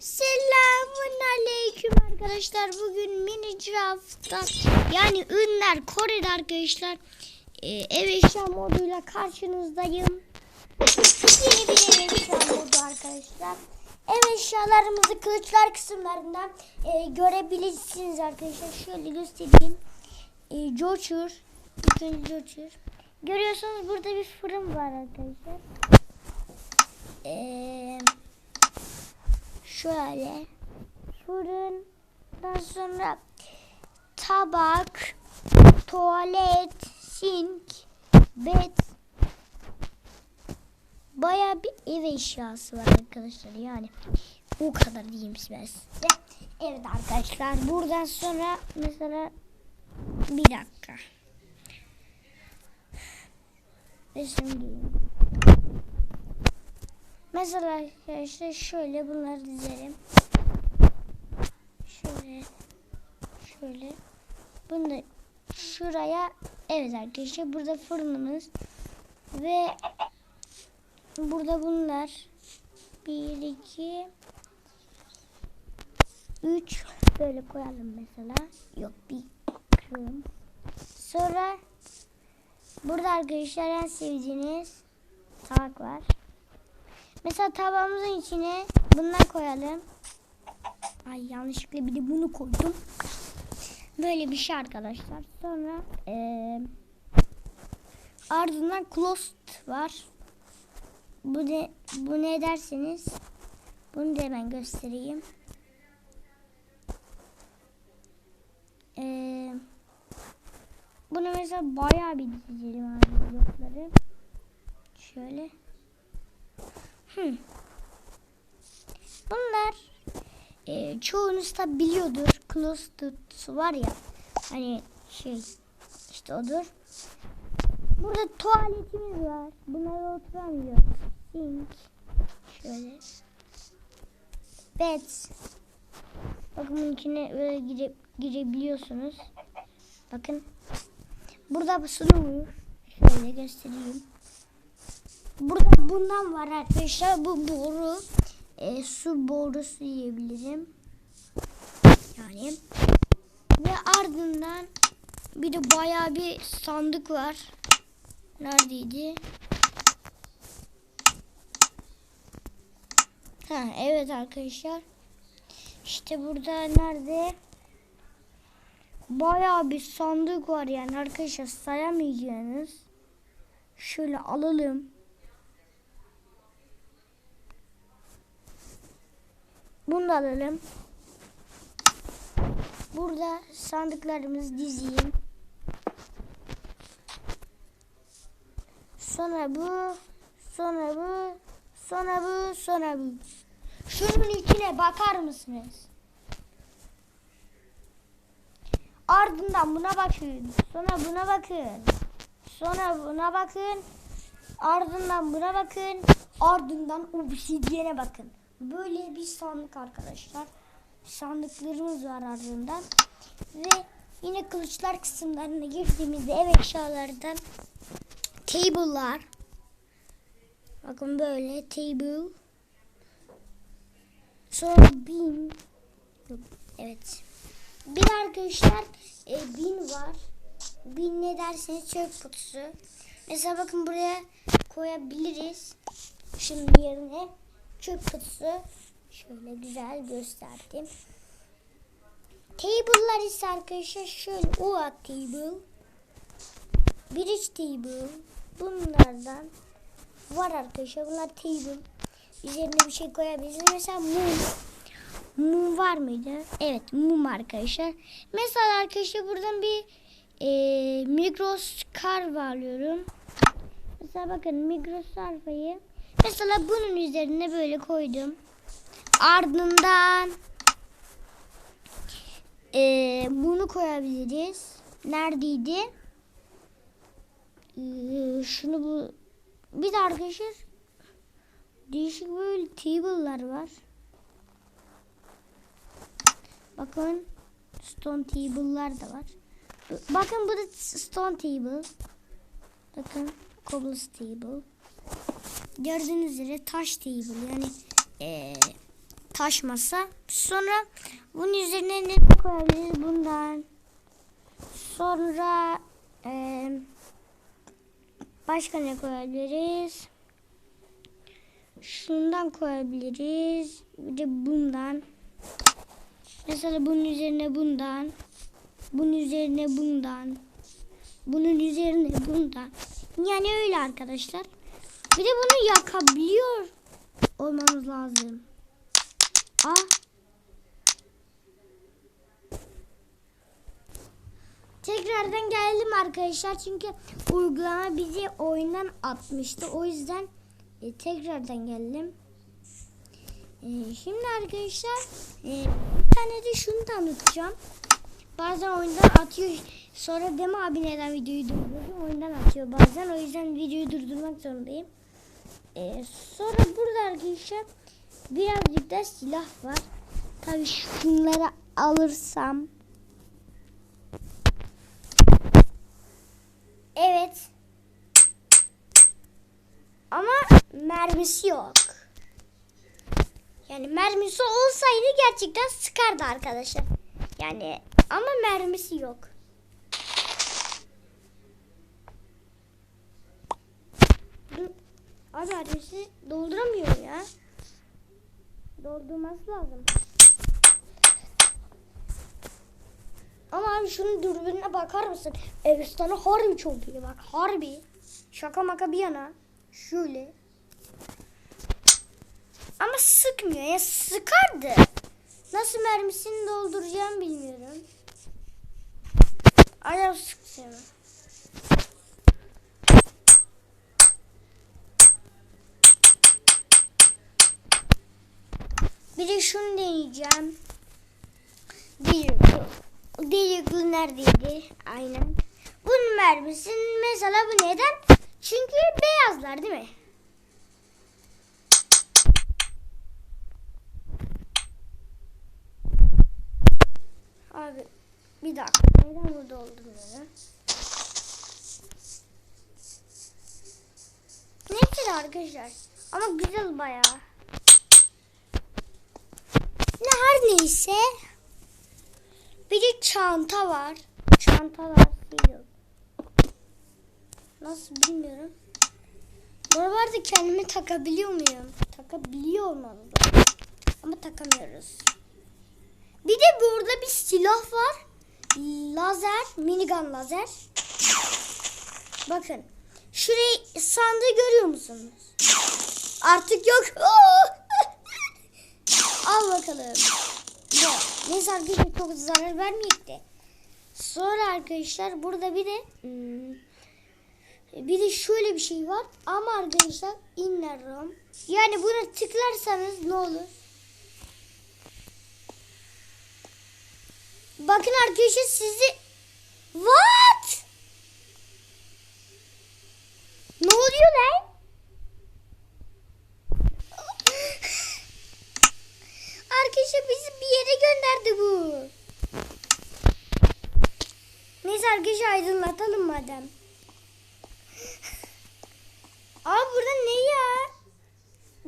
Selamun aleyküm arkadaşlar. Bugün Minecraft'ta yani ünler Kore'de arkadaşlar e, ev eşya moduyla karşınızdayım. Yeni bir ev eşya modu arkadaşlar. Ev eşyalarımızı kılıçlar kısımlarından e, görebilirsiniz arkadaşlar. Şöyle göstereyim. E, Jocher. İlk önce Jocher. Görüyorsunuz burada bir fırın var arkadaşlar. Eee şöyle fırından sonra tabak, tuvalet, sink, bed baya bir ev eşyası var arkadaşlar yani o kadar diyeyim size. Evet arkadaşlar buradan sonra mesela bir dakika. Resim diyeyim. Mesela arkadaşlar şöyle bunları dizelim. Şöyle. Şöyle. Bunu şuraya evet arkadaşlar burada fırınımız ve burada bunlar 1 2 3 böyle koyalım mesela. Yok bir kırım. Sonra burada arkadaşlar en sevdiğiniz tabak var. Mesela tabağımızın içine bundan koyalım. Ay yanlışlıkla bir de bunu koydum. Böyle bir şey arkadaşlar. Sonra eee ardından closed var. Bu ne bu ne derseniz bunu da hemen göstereyim. Eee bunu mesela bayağı bir dizelim abi. Şöyle. Hmm. Bunlar e, çoğunuz da biliyordur. Closed var ya. Hani şey işte odur. Burada tuvaletimiz var. Bunlara oturamıyoruz. Sink. Şöyle. Bed. Bakın bunun böyle gire, girebiliyorsunuz. Bakın. Burada sunumuz. Şöyle göstereyim. Burada bundan var arkadaşlar. Bu boru. E, su borusu diyebilirim. Yani. Ve ardından bir de bayağı bir sandık var. Neredeydi? Ha evet arkadaşlar. İşte burada nerede? Bayağı bir sandık var yani arkadaşlar sayamayacağınız. Şöyle alalım. Bunu da alalım. Burada sandıklarımızı dizeyim. Sonra bu, sonra bu, sonra bu, sonra bu. Şunun içine bakar mısınız? Ardından buna bakın. Sonra buna bakın. Sonra buna bakın. Ardından buna bakın. Ardından obsidiyene bakın. Böyle bir sandık arkadaşlar. Sandıklarımız var ardından. Ve yine kılıçlar kısımlarına girdiğimizde ev eşyalardan table'lar. Bakın böyle table. Sonra bin. Evet. Bir arkadaşlar e, bin var. Bin ne derseniz çöp kutusu. Mesela bakın buraya koyabiliriz. Şimdi yerine çöp kutusu. Şöyle güzel gösterdim. Table'lar ise arkadaşlar şöyle UA table. Bridge table. Bunlardan var arkadaşlar. Bunlar table. Üzerine bir şey koyabilirsiniz. Mesela mum. Mum var mıydı? Evet mum arkadaşlar. Mesela arkadaşlar buradan bir e, Migros karva alıyorum. Mesela bakın Migros karvayı mesela bunun üzerine böyle koydum. Ardından e, bunu koyabiliriz. Neredeydi? E, şunu bu bir de arkadaşlar değişik böyle table'lar var. Bakın stone table'lar da var. Bakın bu da stone table. Bakın cobblestone table. Gördüğünüz üzere taş table yani ee, taş masa. Sonra bunun üzerine ne koyabiliriz bundan. Sonra eee başka ne koyabiliriz? Şundan koyabiliriz. Bir de bundan. Mesela bunun üzerine bundan. Bunun üzerine bundan. Bunun üzerine bundan. Yani öyle arkadaşlar. Bir de bunu yakabiliyor olmamız lazım. Ah. Tekrardan geldim arkadaşlar çünkü uygulama bizi oyundan atmıştı. O yüzden e, tekrardan geldim. E, şimdi arkadaşlar e, bir tane de şunu tanıtacağım. Bazen oyundan atıyor. Sonra Demo abi neden videoyu durdurdu? Oyundan atıyor bazen. O yüzden videoyu durdurmak zorundayım. E, sonra burada arkadaşlar birazcık da silah var. Tabii şunları alırsam. Evet. Ama mermisi yok. Yani mermisi olsaydı gerçekten sıkardı arkadaşlar. Yani ama mermisi yok. Dur. Abi mermisi dolduramıyor ya. Doldurması lazım. Ama abi şunun dürbününe bakar mısın? Efsane harbi çok bak harbi. Şaka maka bir yana. Şöyle. Ama sıkmıyor ya sıkardı. Nasıl mermisini dolduracağım bilmiyorum. Ayağı sıksın. Bir de şunu deneyeceğim. Delikli. Delikli neredeydi? Aynen. Bunun mermisi mesela bu neden? Çünkü beyazlar değil mi? Abi bir dakika. Neden burada oldum böyle? Neyse arkadaşlar. Ama güzel bayağı. Ne her neyse. Bir de çanta var. Çantalar yok. Nasıl bilmiyorum. Buralarda kendimi takabiliyor muyum? Takabiliyor olmam lazım. Ama takamıyoruz. Bir de burada bir silah var. Lazer, minigun lazer. Bakın. Şurayı sandığı görüyor musunuz? Artık yok. Al bakalım. Ya, neyse arkadaşlar çok zarar vermeyecek de. Sonra arkadaşlar burada bir de hmm, bir de şöyle bir şey var. Ama arkadaşlar inner rom. Yani buna tıklarsanız ne olur? Bakın arkadaşlar sizi What? Ne oluyor lan? Arkadaşlar bizi bir yere gönderdi bu. Neyse arkadaşlar aydınlatalım madem. Aa burada ne ya?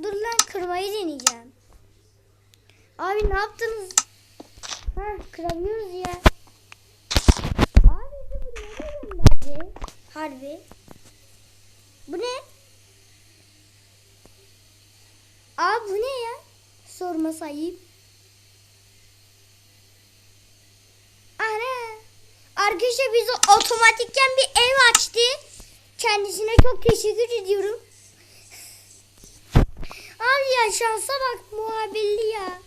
Dur lan kırmayı deneyeceğim. Abi ne yaptınız? Ha kıramıyoruz ya. Abi bu nereye gönderdi? Harbi. Bu ne? Aa bu ne ya? Sorma sahip. Arkadaşlar bize otomatikken bir ev açtı. Kendisine çok teşekkür ediyorum. Abi ya şansa bak muhabirli ya.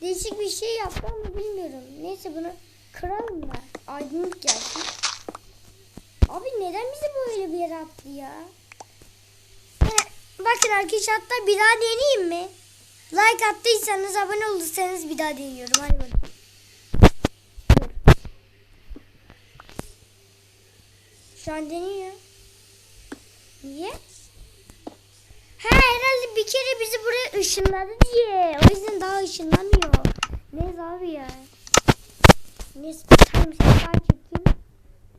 Değişik bir şey yaptı ama bilmiyorum. Neyse bunu kıralım da aydınlık gelsin. Abi neden bizi böyle bir yere attı ya? Bakın arkadaşlar bir daha deneyeyim mi? Like attıysanız abone olursanız bir daha deniyorum. Hadi. Dur. Şu an deniyor. Niye? Ha herhalde bir kere bizi buraya ışınladı diye. O yüzden daha ışınlamıyor. Neyse abi ya. Neyse time set daha çekeyim.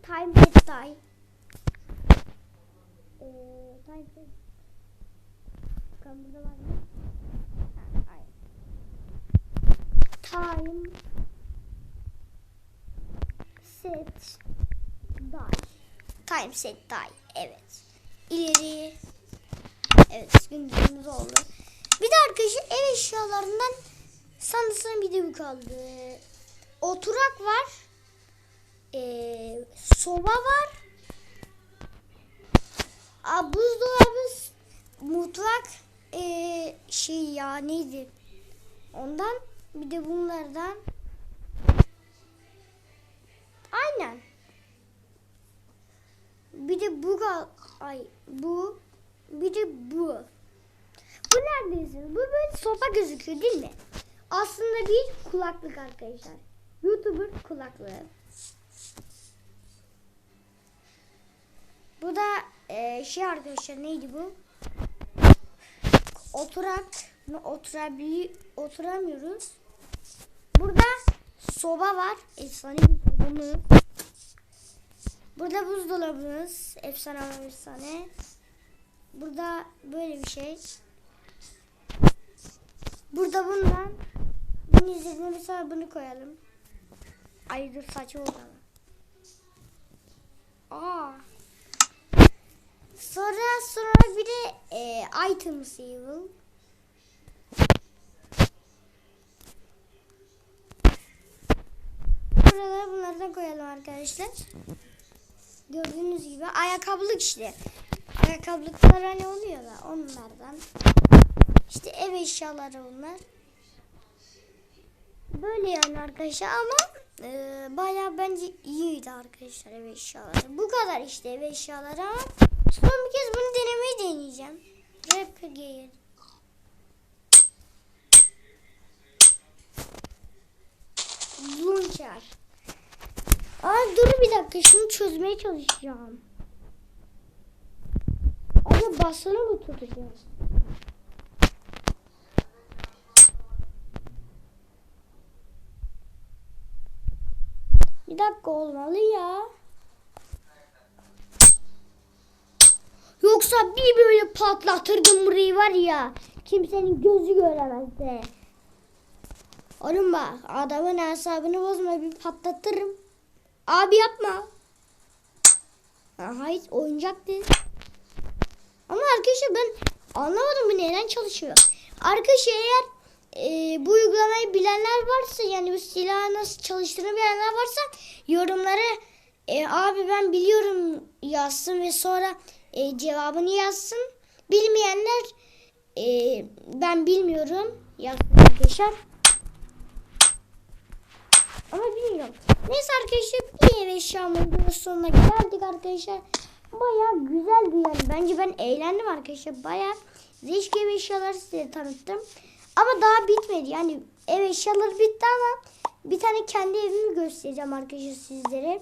Time set die. Ee, time set. bakalım burada var mı? Ha, hayır. Time set die. Time set die. Evet. İleri. Evet gündüzümüz oldu. Bir de arkadaşlar ev eşyalarından sanırsam bir de bu kaldı. Oturak var. Ee, soba var. Aa, buzdolabı, mutfak ee, şey ya neydi? Ondan bir de bunlardan. Aynen. Bir de bu ay bu bir de bu. Bu neredeyse? Bu böyle sopa gözüküyor değil mi? Aslında bir kulaklık arkadaşlar. YouTuber kulaklığı. Bu da eee, şey arkadaşlar neydi bu? Oturak oturabili oturamıyoruz. Burada soba var. Efsane bir sobamız. Burada buzdolabımız. Efsane efsane. Burada böyle bir şey. Burada bundan bunun üzerine mesela bunu koyalım. Ay dur saçma. Aa. Sonra sonra bir de e, item save. Buralara bunlardan koyalım arkadaşlar. Gördüğünüz gibi ayakkabılık işte. Ayakkabılıklar hani oluyor da onlardan. İşte ev eşyaları bunlar. Böyle yani arkadaşlar ama e, bayağı bence iyiydi arkadaşlar ev eşyaları. Bu kadar işte ev eşyaları ama son bir kez bunu denemeyi deneyeceğim. Rap Gear. Launcher. Aa dur bir dakika şunu çözmeye çalışacağım. Ama basını mı tutacağız? Bir dakika olmalı ya. Yoksa bir böyle patlatırdım burayı var ya. Kimsenin gözü göremezdi. Oğlum bak adamın hesabını bozma bir patlatırım. Abi yapma. Ha, hayır oyuncaktı. Ama arkadaşlar ben anlamadım bu neden çalışıyor. Arkadaşlar eğer e, bu uygulamayı bilenler varsa yani bu silahı nasıl çalıştığını bilenler varsa yorumlara e, abi ben biliyorum yazsın ve sonra e, cevabını yazsın. Bilmeyenler e, ben bilmiyorum yazsın arkadaşlar. Ama bilmiyorum. Neyse arkadaşlar bir ev eşyamın videonun sonuna geldik arkadaşlar. Baya güzeldi yani. Bence ben eğlendim arkadaşlar. Baya değişik ev eşyaları size tanıttım. Ama daha bitmedi. Yani ev eşyaları bitti ama bir tane kendi evimi göstereceğim arkadaşlar sizlere.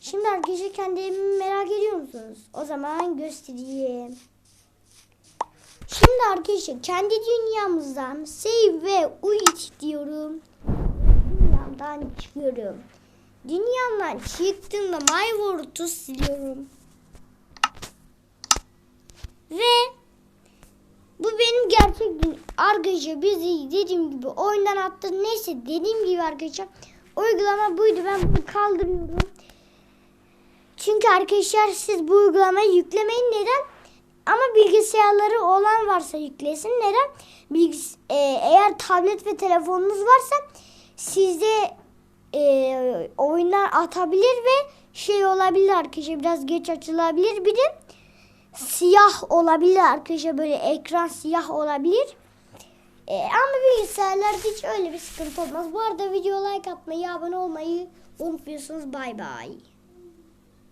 Şimdi arkadaşlar kendi evimi merak ediyor musunuz? O zaman göstereyim. Şimdi arkadaşlar kendi dünyamızdan save ve uyut diyorum. Dünyamdan çıkıyorum. Dünyamdan çıktığımda My World'u siliyorum. Ve bu benim gerçek gün. Arkadaşlar bizi dediğim gibi oyundan attı. Neyse dediğim gibi arkadaşlar uygulama buydu. Ben bunu kaldırıyorum. Çünkü arkadaşlar siz bu uygulamayı yüklemeyin. Neden? Ama bilgisayarları olan varsa yüklesin. Neden? Bilgis e, eğer tablet ve telefonunuz varsa sizde e, oyunlar atabilir ve şey olabilir arkadaşlar biraz geç açılabilir. Bir de siyah olabilir arkadaşlar böyle ekran siyah olabilir. E, ama bilgisayarlarda hiç öyle bir sıkıntı olmaz. Bu arada video like atmayı, abone olmayı unutmuyorsunuz. Bay bay.